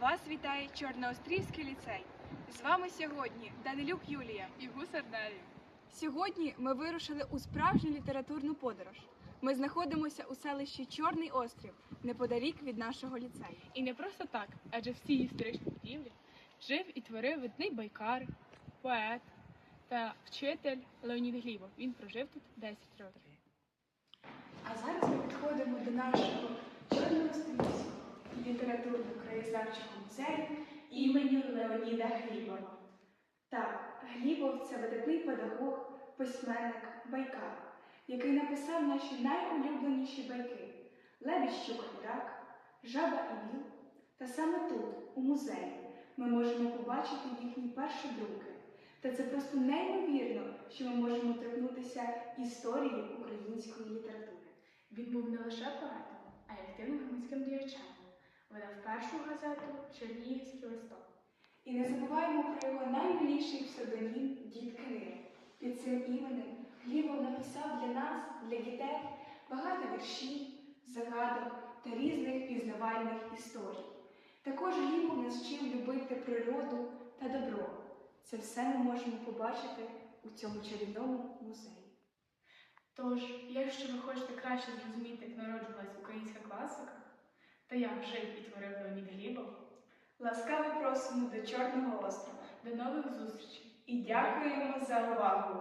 Вас вітає Чорноострівський ліцей. З вами сьогодні Данилюк Юлія. і гусар Дар'я. Сьогодні ми вирушили у справжню літературну подорож. Ми знаходимося у селищі Чорний Острів, неподалік від нашого ліцею. І не просто так, адже в цій історичній будівлі жив і творив видний байкар, поет та вчитель Леонід Глібов. Він прожив тут 10 років. А зараз ми підходимо до нашого літературно-краєзнавчого музею імені Леоніда Глібова. Так, Глібов це видатний педагог, письменник, байкар, який написав наші найулюбленіші байки Лебідь Щука і Рак, Жаба і Віл. Та саме тут, у музеї, ми можемо побачити їхні перші друки. Та це просто неймовірно, що ми можемо торкнутися історії української літератури. Він був не лише поетом, а й активним громадським діячем. Першу газету Чернігівський листок. І не забуваємо про його наймиліший псевдонім Дід Книг. Під цим іменем Глібов написав для нас, для дітей, багато віршів, загадок та різних пізнавальних історій. Також Глібов нас вчив любити природу та добро. Це все ми можемо побачити у цьому чарівному музеї. Тож, якщо ви хочете краще зрозуміти, як народжувалась класика, та як жив і творив Леонід Глібов, Ласкаво просимо до Чорного острова до нових зустрічей! і дякуємо за увагу!